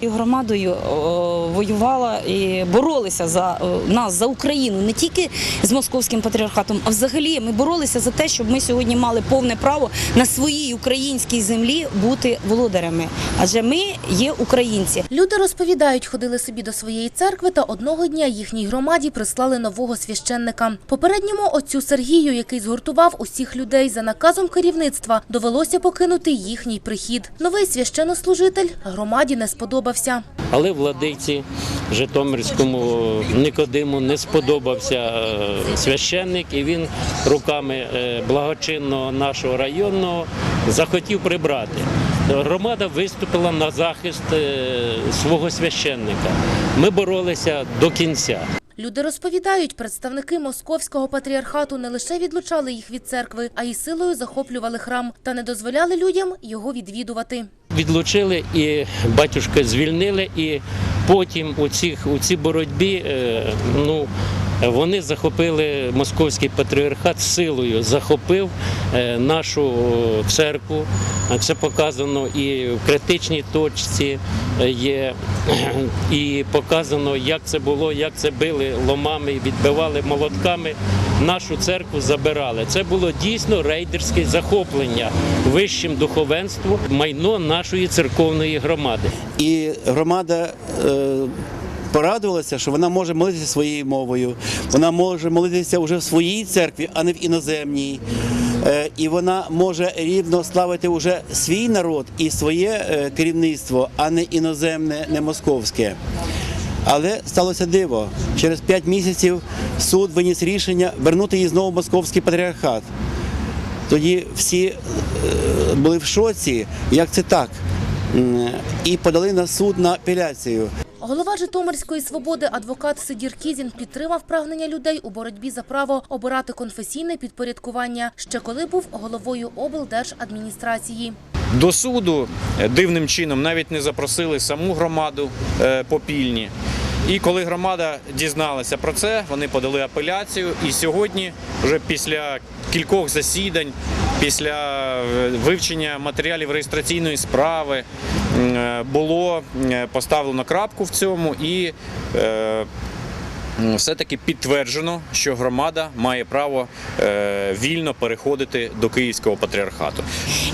І громадою воювала і боролися за нас, за Україну, не тільки з московським патріархатом, а взагалі ми боролися за те, щоб ми сьогодні мали повне право на своїй українській землі бути володарями. Адже ми є українці. Люди розповідають, ходили собі до своєї церкви, та одного дня їхній громаді прислали нового священника. Попередньому отцю Сергію, який згуртував усіх людей за наказом керівництва, довелося покинути їхній прихід. Новий священнослужитель громаді не сподобався. Але владиці Житомирському Никодиму не сподобався е, священник, і він руками е, благочинного нашого районного захотів прибрати. Громада виступила на захист е, свого священника. Ми боролися до кінця. Люди розповідають, представники московського патріархату не лише відлучали їх від церкви, а й силою захоплювали храм та не дозволяли людям його відвідувати. Відлучили і батюшка звільнили, і потім у, цих, у цій боротьбі е, ну, вони захопили московський патріархат силою, захопив е, нашу церкву. Це показано і в критичній точці е, є, і показано, як це було, як це били ломами, відбивали молотками. Нашу церкву забирали. Це було дійсно рейдерське захоплення вищим духовенством майно нашої церковної громади. І громада е, порадувалася, що вона може молитися своєю мовою, вона може молитися вже в своїй церкві, а не в іноземній. Е, і вона може рівно славити вже свій народ і своє е, керівництво, а не іноземне, не московське. Але сталося диво. Через п'ять місяців суд виніс рішення вернути її знову в московський патріархат. Тоді всі е, були в шоці, як це так, і подали на суд на апеляцію. Голова Житомирської свободи адвокат Сидір Кізін підтримав прагнення людей у боротьбі за право обирати конфесійне підпорядкування, ще коли був головою облдержадміністрації. До суду е, дивним чином навіть не запросили саму громаду е, попільні. І коли громада дізналася про це, вони подали апеляцію. І сьогодні, вже після кількох засідань, після е, вивчення матеріалів реєстраційної справи, е, було е, поставлено крапку в цьому і все-таки підтверджено, що громада має право вільно переходити до Київського патріархату.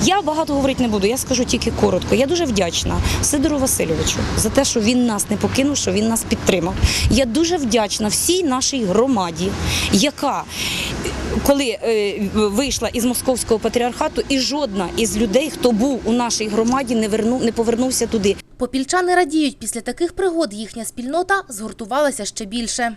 Я багато говорити не буду, я скажу тільки коротко. Я дуже вдячна Сидору Васильовичу за те, що він нас не покинув, що він нас підтримав. Я дуже вдячна всій нашій громаді, яка коли е, вийшла із московського патріархату, і жодна із людей, хто був у нашій громаді, не вернув, не повернувся туди. Попільчани радіють, після таких пригод їхня спільнота згуртувалася ще більше.